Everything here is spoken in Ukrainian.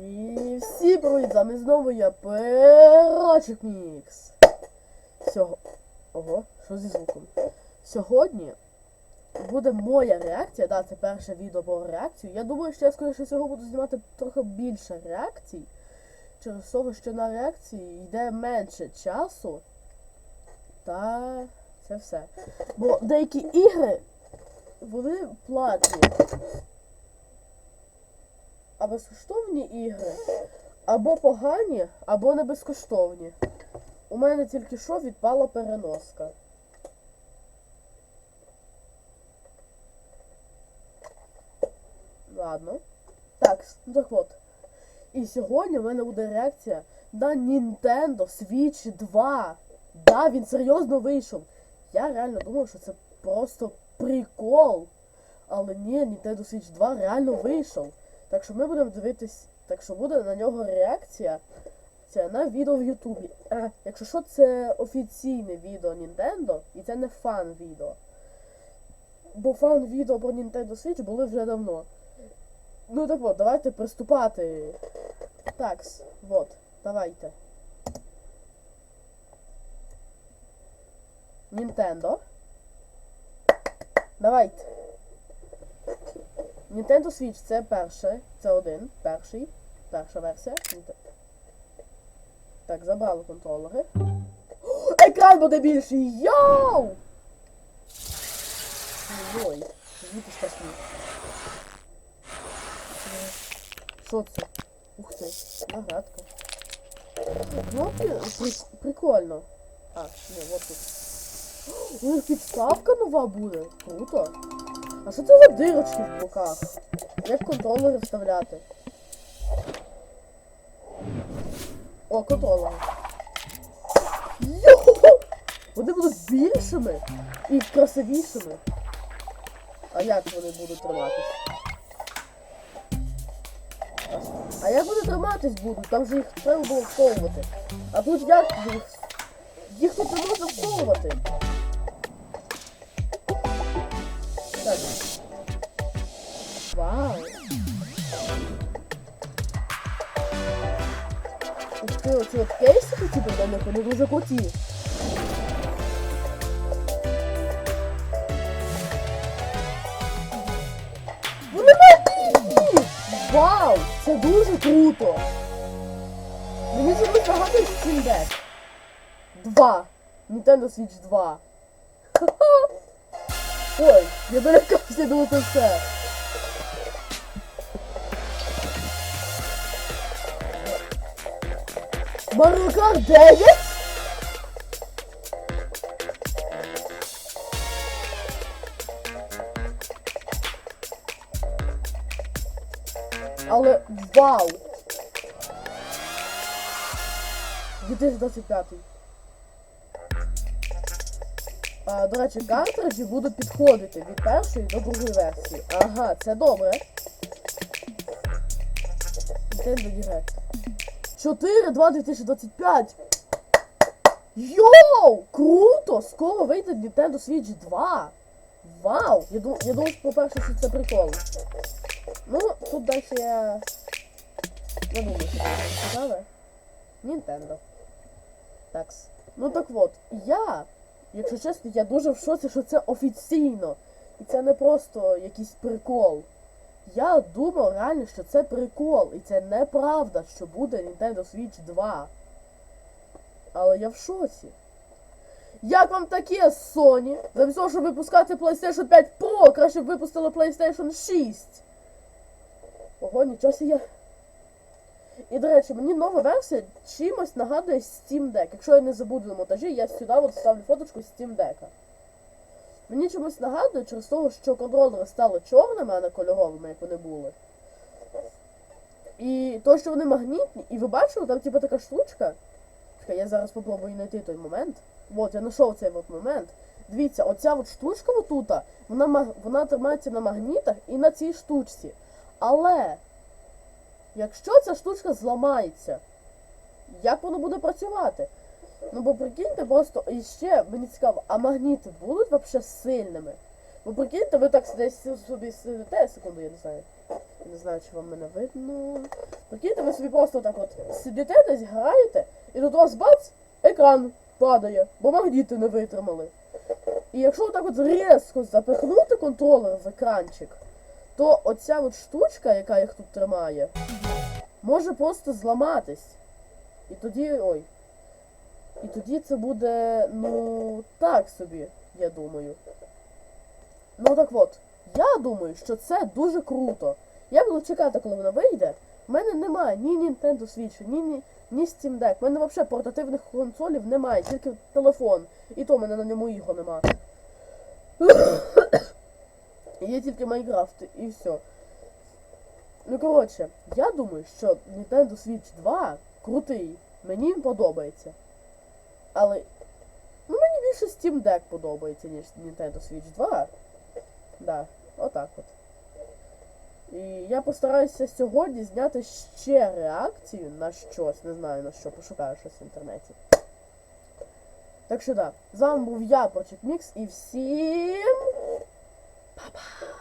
І всі привіт, з вами знову я Перочек Мікс. Сього... Ого, що зі звуком? Сьогодні буде моя реакція, да, це перше відео про реакцію. Я думаю, що я скоріше всього буду знімати трохи більше реакцій. Через того, що на реакції йде менше часу. Та це все. Бо деякі ігри, вони платні. А безкоштовні ігри або погані, або не безкоштовні. У мене тільки що відпала переноска. Ладно. Так, ну так от. І сьогодні в мене буде реакція на Nintendo Switch 2. Да, він серйозно вийшов. Я реально думав, що це просто прикол. Але ні, Nintendo Switch 2 реально вийшов. Так що ми будемо дивитись, так що буде на нього реакція це на відео в Ютубі. А, якщо що, це офіційне відео Nintendo, і це не фан відео. Бо фан відео про Nintendo Switch були вже давно. Ну так от, давайте приступати. Так, от, давайте. Nintendo. Давайте. Nintendo Switch це перше, це один, перший, перша версія. Так, забрали контролери. Екран буде більший! Йоу! Ой, звідки страшні. Що це? Ух ти, нагадка. Кнопки при- прикольно. А, ні, вот тут. У них підставка нова буде. Круто. А що це за дирочки в боках? Як контролери вставляти? О, контролери. Йо! Вони будуть більшими і красивішими. А як вони будуть триматись? А як вони триматись будуть? Там же їх треба було всовувати. А тут як їх? Їх тут не можна всовувати. Вау. Ух ти, оці от кейсики, для них, вони дуже круті. Вау! Це дуже круто! Мені чомусь нагадує Steam Deck. Два. Nintendo Switch 2. Ха-ха! Ой, я налякався, думаю, це все. Mario Kart 9? Але вау! 2025. До речі, картриджі будуть підходити від першої до другої версії. Ага, це добре. Nintendo Direct. 4, 2, 2025. Йоу! Круто! Скоро вийде Nintendo Switch 2. Вау! Я, дум, я думав, по-перше, що це прикол. Ну, тут далі я... Не думаю, що це цікаве. Nintendo. Такс. Ну так от, я, якщо чесно, я дуже в шоці, що це офіційно. І це не просто якийсь прикол. Я думав реально, що це прикол, і це неправда, що буде Nintendo Switch 2. Але я в шоці. Як вам таке, Sony? Замість того, щоб випускати PlayStation 5 Pro, краще б випустили PlayStation 6. Ого, нічого я. І, до речі, мені нова версія чимось нагадує Steam Deck. Якщо я не забуду на монтажі, я сюди от ставлю фоточку Steam Deck. Мені чомусь нагадує через того, що контролери стали чорними, а не кольоровими, як вони були. І то, що вони магнітні, і ви бачили, там типу така штучка. Чекай, я зараз попробую знайти той момент. От, я знайшов цей от момент. Дивіться, оця от штучка отута, вона, вона тримається на магнітах і на цій штучці. Але, якщо ця штучка зламається, як воно буде працювати? Ну бо прикиньте просто, і ще мені цікаво, а магніти будуть вообще сильними? Бо прикиньте, ви так десь собі сидите, секунду, я не знаю. не знаю, чи вам мене видно. Прикиньте, ви собі просто так от сидите десь, граєте, і тут у вас бац, екран падає, бо магніти не витримали. І якщо отак от різко запихнути контролер в екранчик, то оця от штучка, яка їх тут тримає, може просто зламатись. І тоді. ой. І тоді це буде, ну, так собі, я думаю. Ну так от, я думаю, що це дуже круто. Я буду чекати, коли вона вийде. У мене немає ні Nintendo Switch, ні, ні, ні Steam Deck. У мене взагалі портативних консолів немає, тільки телефон. І то в мене на ньому ігор нема. Є тільки Майнкрафт і все. Ну коротше, я думаю, що Nintendo Switch 2 крутий. Мені він подобається. Але. Ну мені більше Steam Deck подобається, ніж Nintendo Switch 2. Да, отак от. І я постараюся сьогодні зняти ще реакцію на щось, не знаю на що, пошукаю щось в інтернеті. Так що да, з вами був я, Почек Мікс, і всім. 怕。